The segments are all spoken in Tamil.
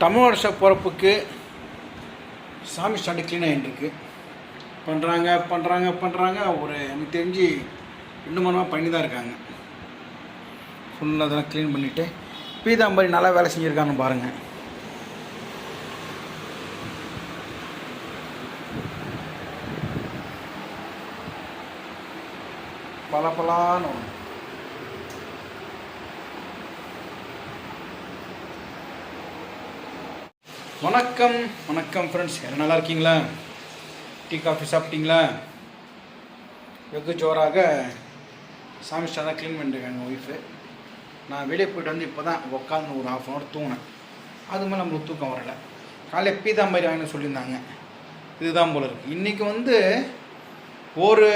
தமிழ் வருஷ பிறப்புக்கு சாமி ஸ்டாண்டு க்ளீன் ஆகிட்டு பண்ணுறாங்க பண்ணுறாங்க பண்ணுறாங்க ஒரு எனக்கு தெரிஞ்சு ரெண்டு மணி நேரம் பண்ணி தான் இருக்காங்க ஃபுல்லாக அதெல்லாம் க்ளீன் பண்ணிவிட்டு பீதாம்பரி நல்லா வேலை செஞ்சுருக்காங்கன்னு பாருங்கள் பல பலான்னு வணக்கம் வணக்கம் ஃப்ரெண்ட்ஸ் என்ன நல்லா இருக்கீங்களா? டீ காஃபி சாப்பிட்டீங்களா? வெகு ஜோராக சாமி ஸ்டார் தான் க்ளீன் பண்ணிருக்காங்க ஒய்ஃபு நான் வெளியே போயிட்டு வந்து இப்போ தான் உட்காந்து ஒரு ஹாஃப் அன் ஹவர் தூங்கினேன். அது மேலே நம்மளுக்கு தூக்கம் வரல. காலையில் பீதா மாதிரி வாங்கினு சொல்லியிருந்தாங்க. இதுதான் போல இருக்குது இன்றைக்கி வந்து ஒரு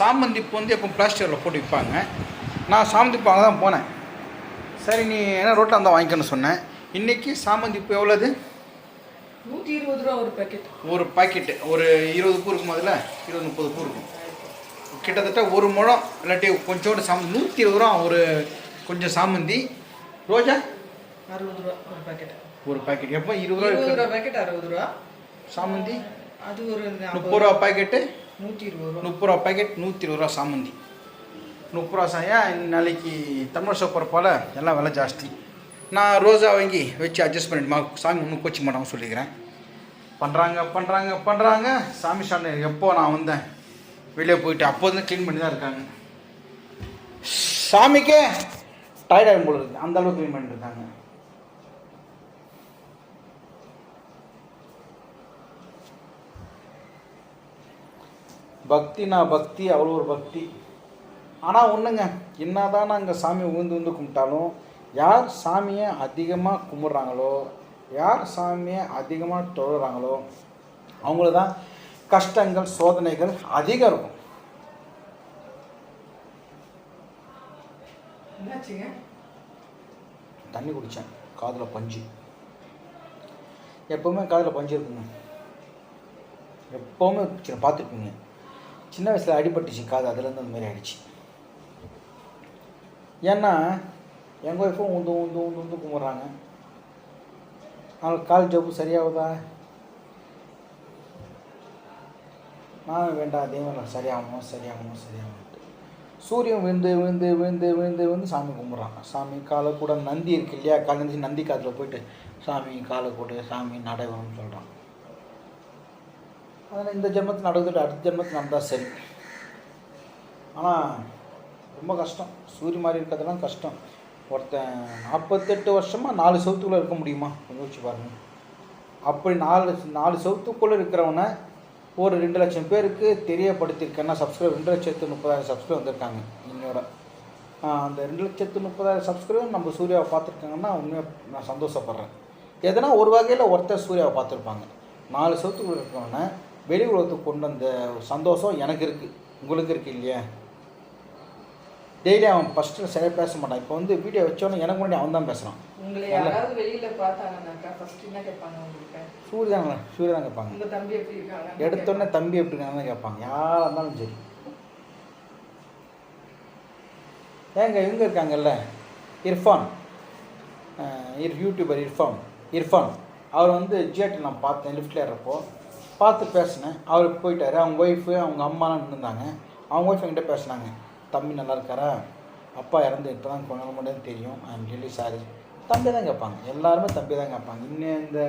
சாமந்திப்பு வந்து எப்போ பிளாஸ்டிக்கில் போட்டு விற்பாங்க. நான் சாமந்திப்பு அங்கே தான் போனேன். சரி நீ என்ன ரோட்டில் அந்த வாங்கிக்கணும்னு சொன்னேன். இன்றைக்கி சாமந்திப்பு எவ்வளோது நூற்றி இருபது ரூபா ஒரு பேக்கெட் ஒரு பாக்கெட்டு ஒரு இருபது பூ இருக்கும் அதில்? இருபது முப்பது பூ இருக்கும். கிட்டத்தட்ட ஒரு முழம் இல்லாட்டி கொஞ்சோண்டு சாமந்தி நூற்றி இருபது ரூபா ஒரு கொஞ்சம் சாமந்தி. ரோஜா? அறுபது ரூபா ஒரு பேக்கெட் ஒரு பாக்கெட் எப்போ? இருபது ரூபா இருபது ரூபா பேக்கெட் அறுபது ரூபா. சாமந்தி? அது ஒரு முப்பது ரூபா பாக்கெட்டு நூற்றி இருபது ரூபா. முப்பது ரூபா பாக்கெட் நூற்றி இருபது ரூபா சாமந்தி. முப்பது ரூபா சாயா நாளைக்கு தமிழ் சோப்பரப்பால் எல்லாம் விலை ஜாஸ்தி. நான் ரோஜா வாங்கி வச்சு அட்ஜஸ்ட் பண்ணிட்டுமா சாமி ஒன்றும் கோச்சிக்க மாட்டாங்க சொல்லிக்கிறேன். பண்ணுறாங்க பண்ணுறாங்க பண்ணுறாங்க சாமி சாமி எப்போ நான் வந்தேன்? வெளியே போயிட்டு அப்போ வந்து க்ளீன் பண்ணி தான் இருக்காங்க. சாமிக்கே டயர்டாகும் போல இருக்குது அந்த அளவுக்கு க்ளீன் பண்ணிட்டு பக்தினா பக்தி அவ்வளோ ஒரு பக்தி. ஆனால் ஒன்றுங்க என்னதான் நாங்கள் சாமி உந்து உந்து கும்பிட்டாலும் யார் சாமியை அதிகமாக கும்பிட்றாங்களோ யார் சாமியை அதிகமாக தொழுறாங்களோ அவங்களுக்கு தான் கஷ்டங்கள் சோதனைகள் அதிகம் இருக்கும். தண்ணி குடித்தேன் காதில் பஞ்சு. எப்போவுமே காதில் பஞ்சு இருக்குங்க. எப்போவுமே சின்ன பார்த்துருப்பீங்க. சின்ன வயசில் அடிபட்டுச்சு காது அதுலேருந்து அந்த மாதிரி ஆயிடுச்சு. ஏன்னா எங்கள் ஒய்ஃபும் உந்து உந்து உந்து உந்து கும்பிட்றாங்க. அவங்களுக்கு கால் ஜப்பு சரியாகுதா? நான் வேண்டாம் அதே மாதிரி சரியாகணும் சரியாகணும் சரியாகணும் சூரியன் விழுந்து விழுந்து விழுந்து விழுந்து விழுந்து சாமி கும்பிட்றாங்க. சாமி காலை கூட நந்தி இருக்கு இல்லையா? காலந்து நந்தி காற்றுல போயிட்டு சாமி காலை கூட சாமி நடைவரம்னு சொல்கிறான் அதனால் இந்த ஜென்மத்தில் நடந்துட்டு அடுத்த ஜென்மத்தில் நடந்தால் சரி. ஆனால் ரொம்ப கஷ்டம். சூரிய மாதிரி இருக்கிறதெல்லாம் கஷ்டம். ஒருத்தன் நாற்பத்தெட்டு வருஷமாக நாலு சவுத்துக்குள்ளே இருக்க முடியுமா? யோசிச்சு பாருங்க. அப்படி நாலு நாலு சவுத்துக்குள்ளே இருக்கிறவனை ஒரு ரெண்டு லட்சம் பேருக்கு தெரியப்படுத்தியிருக்கேன்னா சப்ஸ்கிரைப் ரெண்டு லட்சத்து முப்பதாயிரம் சப்ஸ்கிரைப் வந்திருக்காங்க இன்னோட அந்த ரெண்டு லட்சத்து முப்பதாயிரம் சப்ஸ்கிரைப் நம்ம சூர்யாவை பார்த்துருக்காங்கன்னா உண்மையாக நான் சந்தோஷப்படுறேன். எதனா ஒரு வகையில் ஒருத்தர் சூர்யாவை பார்த்துருப்பாங்க. நாலு சவுத்துக்குள்ளே இருக்கிறவனை வெளி உலகத்துக்கு கொண்டு வந்த சந்தோஷம் எனக்கு இருக்குது உங்களுக்கு இருக்குது இல்லையா? டெய்லி அவன் ஃபஸ்ட்டு சரியாக பேச மாட்டான். இப்போ வந்து வீடியோ வச்சோன்னே எனக்கு முன்னாடி அவன் தான் பேசுகிறான் உங்களை யாராவது வெளியில பார்த்தாங்கன்னாக்கா ஃபர்ஸ்ட் என்ன கேட்பாங்க உங்களுக்கு சூரியதான் சூரியதான் கேட்பாங்க. உங்க தம்பி எப்படி இருக்காங்க? எடுத்தோடனே தம்பி எப்படி இருக்காங்கன்னு கேட்பாங்க. யாராக இருந்தாலும் சரி. ஏங்க இவங்க இருக்காங்கல்ல? இர்ஃபான். இர் யூடியூபர் இர்ஃபான். இர்ஃபான். அவர் வந்து ஜியாட்டி நான் பார்த்தேன் லிஃப்ட்டில் ஏறப்போ பார்த்து பேசினேன். அவர் போயிட்டாரு. அவங்க ஒய்ஃபு அவங்க அம்மாலாம் நின்றுந்தாங்க அவங்க ஒய்ஃப் என்கிட்ட பேசினாங்க. தம்பி நல்லா இருக்காரா? அப்பா இறந்து இப்போ தான் கொஞ்ச நாள் மட்டும் தெரியும். ஐம் ரியலி சாரி தம்பி தான் கேட்பாங்க. எல்லாருமே தம்பி தான் கேட்பாங்க. இன்னும் இந்த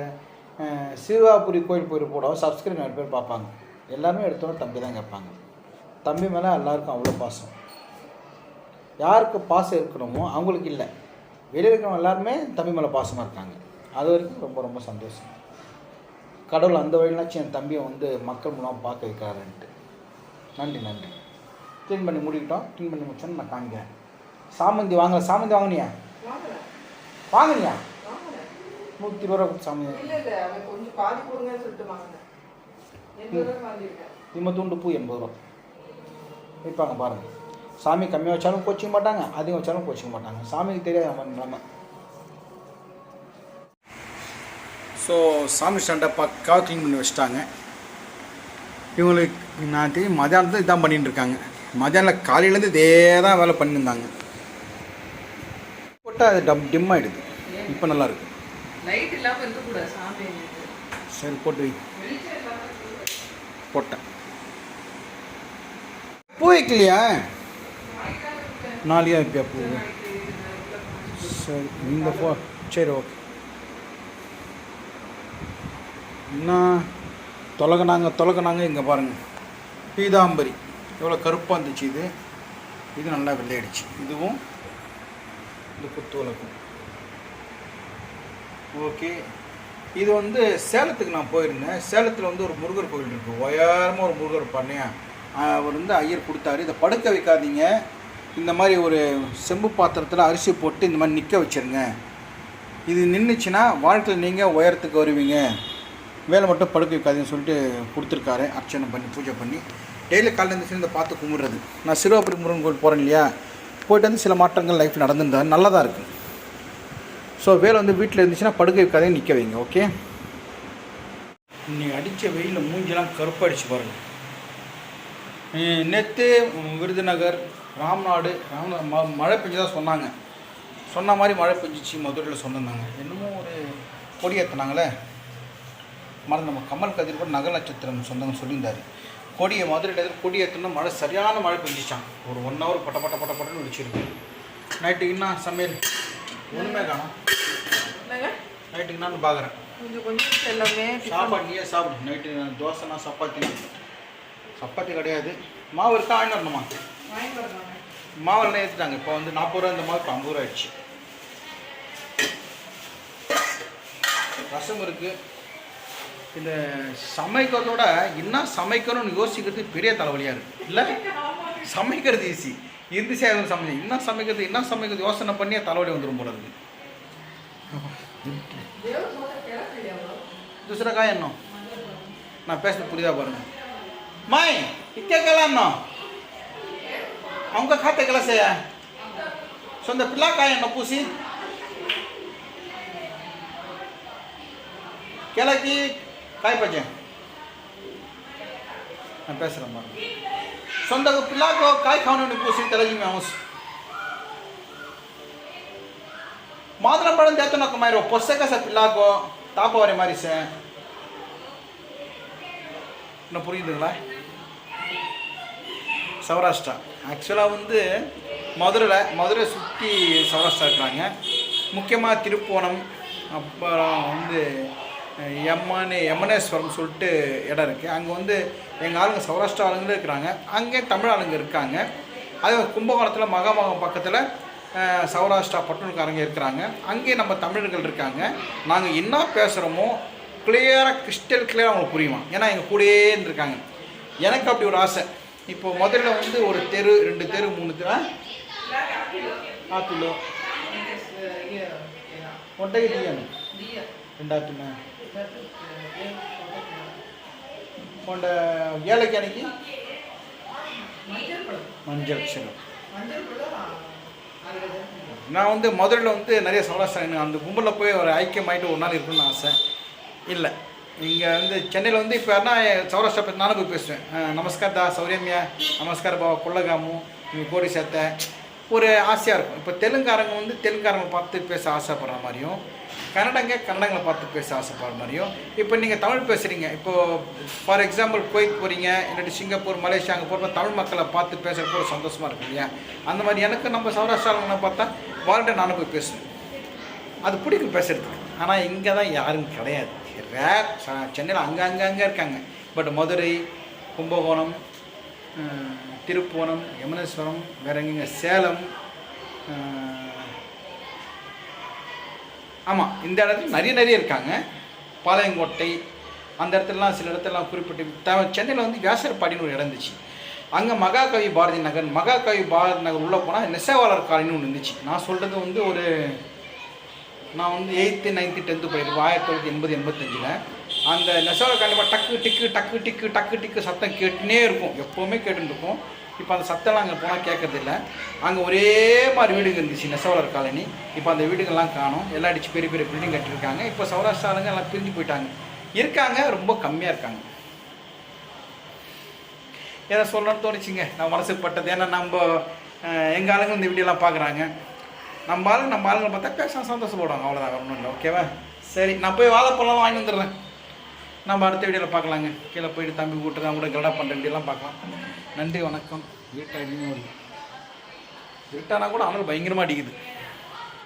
சிறுவாபுரி கோயில் போயிட்டு போட சப்ஸ்கிரைப் நிறைய பேர் பார்ப்பாங்க. எல்லாருமே எடுத்தோன்னே தம்பி தான் கேட்பாங்க. தம்பி மேலே எல்லாருக்கும் அவ்வளோ பாசம். யாருக்கு பாசம் இருக்கணுமோ அவங்களுக்கு இல்லை. வெளியில் இருக்கிறவங்க எல்லாருமே தம்பி மேலே பாசமாக இருக்காங்க. அது வரைக்கும் ரொம்ப ரொம்ப சந்தோஷம். கடவுள் அந்த வழியிலாச்சும் என் தம்பியை வந்து மக்கள் மூலமாக பார்க்க வைக்கிறாருன்ட்டு. நன்றி நன்றி. க்ளீன் பண்ணி முடிக்கிட்டோம். க்ளீன் பண்ணி முடிச்சோன்னு நான் காமிக்கிறேன். சாமந்தி வாங்கல. சாமந்தி வாங்கினியா? வாங்கினியா? நூற்றி இருபது ரூபா கொடுத்து சாமந்தி இல்ல இல்ல அவன் கொஞ்சம் பாதி கொடுங்கன்னு சொல்லிட்டு வாங்கினேன். எண்பது ரூபா வாங்கியிருக்கேன். இம்ம துண்டு பூ எண்பது ரூபா. விற்பாங்க பாருங்கள் சாமி கம்மியாக வச்சாலும் கோச்சிக்க மாட்டாங்க அதிகம் வச்சாலும் கோச்சிக்க மாட்டாங்க. சாமிக்கு தெரியாது நம்ம நிலமை. ஸோ சாமி ஸ்டாண்டை பக்காவாக க்ளீன் பண்ணி வச்சுட்டாங்க. இவங்களுக்கு நான் தெரியும் மதியானத்தில் இதான் பண்ணிட்டு இருக்காங்க. மதியானம் காலையிலேருந்து இதே தான் வேலை பண்ணியிருந்தாங்க. போட்டால் அது டம் டிம் ஆகிடுது இப்போ நல்லா இருக்கு லைட் இல்லாம இருக்கக்கூடாது சாமி சரி போட்டு. போட்டேன். பூ வைக்கலையா? நாளையா வைப்பியா பூ? சரி இந்த போ சரி ஓகே. என்ன? தொலகினாங்க தொலகினாங்க இங்கே பாருங்கள் பீதாம்பரி. எவ்வளோ கருப்பாக இருந்துச்சு இது? இது நல்லா வெள்ளையடிச்சு. இதுவும் இந்த குத்து வளர்க்கும் ஓகே. இது வந்து சேலத்துக்கு நான் போயிருந்தேன். சேலத்தில் வந்து ஒரு முருகர் கோயில் இருக்குது உயரமாக ஒரு முருகர் பண்ணையா? அவர் வந்து ஐயர் கொடுத்தாரு. இதை படுக்க வைக்காதீங்க. இந்த மாதிரி ஒரு செம்பு பாத்திரத்தில் அரிசி போட்டு இந்த மாதிரி நிற்க வச்சிருங்க. இது நின்றுச்சுன்னா வாழ்க்கையில் நீங்கள் உயரத்துக்கு வருவீங்க. வேலை மட்டும் படுக்க வைக்காதீங்கன்னு சொல்லிட்டு கொடுத்துருக்காரு. அர்ச்சனை பண்ணி பூஜை பண்ணி. டெய்லி காலையில் இருந்துச்சு இந்த பார்த்து கும்பிட்றது நான் சிறுவாபுரி முருகன் கோவில் போகிறேன் இல்லையா? போயிட்டு வந்து சில மாற்றங்கள் லைஃப்பில் நடந்துருந்தா நல்லதாக இருக்குது ஸோ வேலை வந்து வீட்டில் இருந்துச்சுன்னா படுக்கை கதையை நிற்க வைங்க ஓகே இன்றைக்கி அடித்த வெயிலில் மூஞ்செல்லாம் கருப்படிச்சு பாருங்கள் நேற்று விருதுநகர் ராம்நாடு ராம்நாடு ம மழை பெஞ்சதா சொன்னாங்க. சொன்ன மாதிரி மழை பெஞ்சிச்சு மதுரையில் சொன்னாங்க என்னமோ ஒரு கொடி ஏற்றினாங்களே மறந்து நம்ம கமல் கதிர் கூட நகர் நட்சத்திரம் சொந்தங்க சொல்லியிருந்தார். கொடியை மதுரையில் எதிர் கொடி ஏற்றணும் மழை சரியான மழை பெஞ்சிச்சான் ஒரு ஒன் ஹவர் பட்ட பட்ட பட்ட பட்டன்னு வெடிச்சிருக்கு நைட்டுக்கு என்ன சமையல் ஒன்றுமே காணும். நைட்டுக்கு நான் பார்க்குறேன் சாப்பாடு நீயே சாப்பிடு. நைட்டு தோசைனா சப்பாத்தி. சப்பாத்தி கிடையாது. மாவு இருக்கா? வாங்கிட்டு வரணுமா? மாவெல்லாம் ஏற்றிட்டாங்க இப்போ வந்து நாற்பது ரூபா இந்த மாவு இப்போ ஐம்பது ரூபா ஆயிடுச்சு. ரசம் இருக்குது இந்த சமைக்கிறதோட என்ன சமைக்கணும்னு யோசிக்கிறது பெரிய தலைவலியாக இருக்குது இல்லை சமைக்கிறது ஈஸி இருந்து சேவை சமைச்சு என்ன சமைக்கிறது என்ன சமைக்கிறது யோசனை பண்ணியே தலைவலி வந்துடும் போல இருக்கு தேவ சோதனை கிழக்கு எவ்வளோ दूसरा काय अन्न ना पेस्ट पुरी बरं माय इतक्या केला अन्न अंक खाते केला से சொந்த பிள்ளை காய் என்ன பூசி கிழக்கி தாய் பாஜி. நான் பேசுகிறேன் சொந்த பிள்ளாக்கோ காய் காணுன்னு பூசி தெளிஞ்சுமே அவசியம் ಮಾದನ ಬಡನ್ ದೇತ ನಕ ಮೈರೋ ಪೊಸಕ ಸ ಪಿಲ್ಲಾಕೋ ತಾಪವರೆ மாதிரி சார் என்ன புரியுதுங்களா? சௌராஷ்டிரா. ஆக்சுவலாக வந்து மதுரையில் மதுரை சுற்றி சௌராஷ்டிரா இருக்கிறாங்க. முக்கியமாக திருப்போணம் அப்புறம் வந்து எம்மனே யமுனேஸ்வரம் சொல்லிட்டு இடம் இருக்குது அங்கே வந்து எங்கள் ஆளுங்க சௌராஷ்டிரா ஆளுங்களும் இருக்கிறாங்க அங்கே தமிழ் ஆளுங்க இருக்காங்க அது கும்பகோணத்தில் மகாமகம் பக்கத்தில் சௌராஷ்டிரா பட்டணக்காரங்க இருக்கிறாங்க அங்கே நம்ம தமிழர்கள் இருக்காங்க நாங்கள் என்ன பேசுகிறோமோ கிளியராக கிறிஸ்டல் கிளியராக அவங்களுக்கு புரியுமா ஏன்னா எங்கள் கூடயே இருந்திருக்காங்க எனக்கு அப்படி ஒரு ஆசை இப்போ முதல்ல வந்து ஒரு தெரு ரெண்டு தெரு மூணு தெரு ஆப்பிளோ ஒட்டகை தீயணும் ரெண்டாத்துமே கொண்ட ஏழைக்கு அன்னைக்கு? மஞ்சள் பழம் நான் வந்து மதுரையில் வந்து நிறைய சௌராஷ்டிரம் எனக்கு அந்த கும்பலில் போய் ஒரு ஐக்கியமாயிட்டு ஒரு நாள் இருக்கணும்னு ஆசை. இல்லை. இங்கே வந்து சென்னையில் வந்து இப்போ யாருன்னா சௌராஷ்டிரா பற்றி நானும் போய் பேசுவேன். நமஸ்கார் தா சௌரியம்யா நமஸ்கார் பாபா கொள்ளகாமு இங்கே கோடி சேர்த்த. ஒரு ஆசையாக இருக்கும். இப்போ தெலுங்காரங்க வந்து தெலுங்காரங்க பார்த்து பேச ஆசைப்படுற மாதிரியும் கன்னடங்க கன்னடங்களை பார்த்து பேச ஆசைப்படுற மாதிரியும் இப்போ நீங்கள் தமிழ் பேசுகிறீங்க இப்போது ஃபார் எக்ஸாம்பிள் குவைத் போகிறீங்க இல்லாட்டி சிங்கப்பூர் மலேசியா அங்கே போகிறப்ப தமிழ் மக்களை பார்த்து பேசுகிறப்போ ஒரு சந்தோஷமாக இருக்கும் இல்லையா? அந்த மாதிரி எனக்கு நம்ம சௌராஷ்டிராவில் பார்த்தா வாழ்க்கை நானும் போய் பேசுவேன். அது பிடிக்கும் பேசுகிறதுக்கு ஆனால் இங்கே தான் யாரும் கிடையாது. ரேர் சென்னையில் அங்கே அங்கே அங்கே இருக்காங்க. பட் மதுரை கும்பகோணம் திருப்புவனம் யமுனேஸ்வரம் வேற எங்கெங்க சேலம் ஆமாம் இந்த இடத்துல நிறைய நிறைய இருக்காங்க. பாளையங்கோட்டை அந்த இடத்துலலாம் சில இடத்துலலாம் குறிப்பிட்டு த சென்னையில் வந்து வியாசர்பாடின்னு ஒரு இடம் இருந்துச்சு. அங்கே மகாகவி பாரதி நகர் மகாகவி பாரதி நகர் உள்ளே போனால் நெசவாளர் காலனின்னு ஒன்று இருந்துச்சு. நான் சொல்கிறது வந்து ஒரு நான் வந்து எயித்து நைன்த்து டென்த்து போயிருப்பேன் ஆயிரத்தி தொள்ளாயிரத்தி எண்பது எண்பத்தஞ்சில். அந்த நெசவாளர் கண்டிப்பாக டக்கு டிக்கு டக்கு டிக்கு டக்கு டிக்கு சத்தம் கேட்டுனே இருக்கும் எப்போவுமே கேட்டுருக்கும் இப்போ அந்த சத்தம்லாம் அங்கே போனால் கேட்கறதில்ல அங்கே ஒரே மாதிரி வீடுங்க இருந்துச்சு நெசவாளர் காலனி. இப்போ அந்த வீடுகள்லாம் காணும். எல்லாம் அடிச்சு பெரிய பெரிய பில்டிங் கட்டியிருக்காங்க. இப்போ சௌராஷ்டிராலுங்க எல்லாம் பிரிஞ்சு போயிட்டாங்க. இருக்காங்க ரொம்ப கம்மியாக இருக்காங்க. ஏதோ சொல்லணும்னு தோணுச்சுங்க. நான் மனசுக்கு பட்டது. ஏன்னா நம்ம எங்கள் ஆளுங்க இந்த வீடியோலாம் பார்க்குறாங்க நம்ம ஆளுங்க நம்ம ஆளுங்களை பார்த்தா பேச சந்தோஷப்படுவாங்க. அவ்வளோதான் ஒன்றும் இல்லை. ஓகேவா? சரி நான் போய் வாழைப்பழம் வாங்கி வந்துடுறேன். நம்ம அடுத்த வீடியோவில் பார்க்கலாங்க. கீழே போயிட்டு தம்பி கூட்டு தான் கூட கலடா பண்ணுற வீடியோலாம் பார்க்கலாம். நன்றி வணக்கம். இருட்டாக இருட்டானா கூட ஆனால் பயங்கரமாக அடிக்குது.